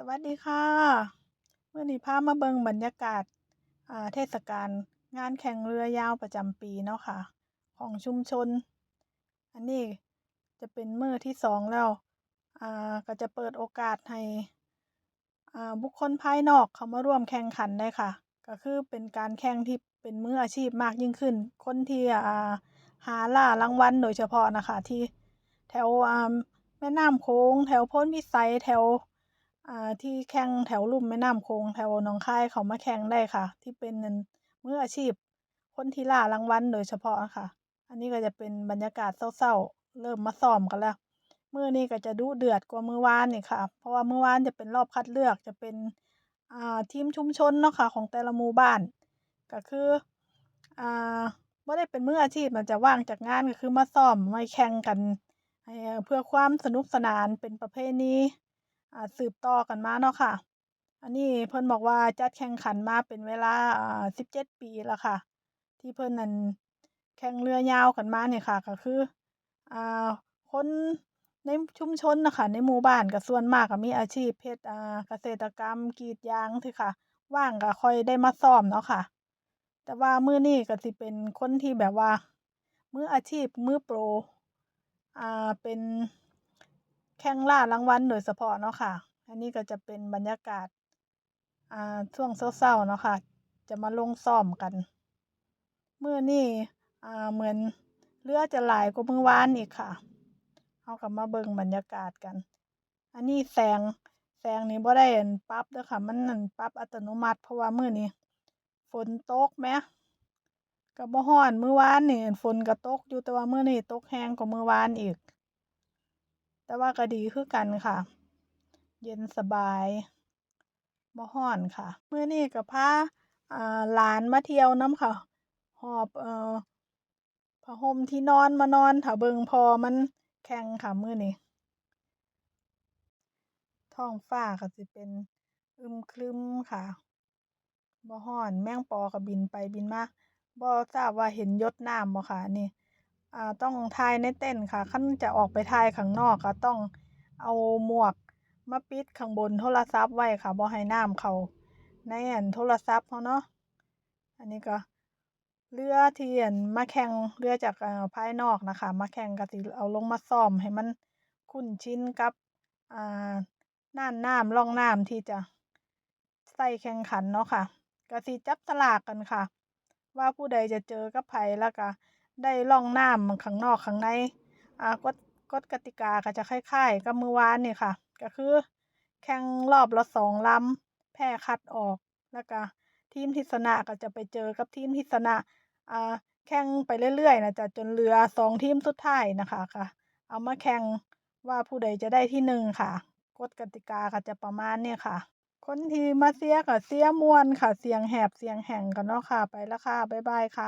สวัสดีค่ะเมื่อนี้พามาเบิงบรรยากาศเทศกาลงานแข่งเรือยาวประจำปีเนาะค่ะ ของชุมชน อันนี้จะเป็นเมื้อที่สองแล้วอ่าก็จะเปิดโอกาสให้อ่าบุคคลภายนอกเขามาร่วมแข่งขันได้ค่ะ ก็คือเป็นการแข่งที่เป็นมืออาชีพมากยิ่งขึ้น คนที่หาล่ารางวัลโดยเฉพาะนะคะที่แถวแม่น้ำโขงแถวพ้นพิสัยแถว อ่าที่แข่งแถวลุ่มแม่น้ำโขงแถวหนองคายเขามาแข่งได้ค่ะ ที่เป็นมืออาชีพ คนที่ล่ารางวัลโดยเฉพาะค่ะ อันนี้ก็จะเป็นบรรยากาศเศร้าๆ เริ่มมาซ้อมกันแล้วมื้อนี้ก็จะดุเดือดกว่ามือวานนี่ค่ะ เพราะว่ามือวานจะเป็นรอบคัดเลือกจะเป็นอ่าทีมชุมชนเนาะค่ะของแต่ละหมู่บ้าน ก็คืออ่าบ่ได้เป็นมืออาชีพมันจะว่างจากงานก็คือมาซ้อมมาแข่งกันเพื่อความสนุกสนานเป็นประเพณี สืบต่อกันมาเนาะค่ะ อันนี้เพิ่นบอกว่าจัดแข่งขันมาเป็นเวลาอ่า17ปีแล้วค่ะ ที่เพิ่นนั่นแข่งเรือยาวกันมาเนี่ยค่ะ ก็คืออ่าคนในชุมชนนะค่ะในหมู่บ้านก็ส่วนมากก็มีอาชีพเฮ็ดอ่าเกษตรกรรมกรีดยางจั่ค่ะ ว่างก็ค่อยได้มาซ้อมเนาะค่ะ แต่ว่ามือนี้ก็สิเป็นคนที่แบบว่า มืออาชีพมือโปรอ่าเป็น แข่งล่ารางวัลโดยเฉพาะเนาะค่ะ อันนี้ก็จะเป็นบรรยากาศอ่าช่วงเช้าๆเนาะค่ะ จะมาลงซ้อมกันเมื้อนี้อ่าเหมือนเรือจะหลายกว่ามื้อวานอีกค่ะเราก็มาเบิ่งบรรยากาศกัน อันนี้แสงแสงนี่บ่ได้อั่นปรับเด้อค่ะ มันนั่นปรับอัตโนมัติเพราะว่ามื้อนี้ฝนตกแหมก็บ่ร้อนมื้อวานนี่ฝนก็ตกอยู่แต่ว่ามื้อนี้ตกแรงกว่ามื้อวานอีก แต่ว่าก็ดีคือกันค่ะ เย็นสบายบ่ร้อนค่ะเมื้อนี้ก็พาอ่าหลานมาเที่ยวน้ำค่ะ หอบเอ่อผ้าห่มที่นอนมานอนท่าเบิงพอมันแข่งค่ะมื้อนี้ท้องฟ้าก็สิเป็นอึมครึมค่ะบ่ร้อน แมงปอก็บินไปบินมาบ่ทราบว่าเห็นยดน้ำบ่ค่ะนนี้ อ่าต้องถ่ายในเต็นค่ะคันจะออกไปถ่ายข้างนอกก็ต้องเอาหมวกมาปิดข้างบนโทรศัพท์ไว้ค่ะบ่ให้น้ำเขาในอั่นโทรศัพท์เราเนาะอันนี้ก็เรือเที่อั่นมาแข่งเรือจากภายนอกนะคะ มาแข่งก็สิเอาลงมาซ้อมให้มันคุ้นชินกับอ่าน่านน้ำร่องน้ำที่จะใช้แข่งขันเนาะค่ะก็สิจับฉลากกันค่ะ ว่าผู้ใดจะเจอกับไผแล้วก็ ได้ร่องน้ำข้างนอกข้างในอ่ากฎกฎกติกาก็จะคล้ายๆกับมื้อวานนี่ค่ะ ก็คือ แข่งรอบละสองลำแพ้คัดออกแล้วก็ทีมที่ชนะก็จะไปเจอกับทีมที่ชนะอ่าแข่งไปเรื่อยๆนะจะจนเหลือสองทีมสุดท้ายนะคะค่ะ เอามาแข่งว่าผู้ใดจะได้ที่หนึ่งค่ะกฎกติกาก็จะประมาณนี้ค่ะ คนที่มาเชียก็เชียมวนค่ะ เสียงแหบเสียงแห้งกันเนาะค่ะ ไปแล้วค่ะ บ๊ายบายค่ะ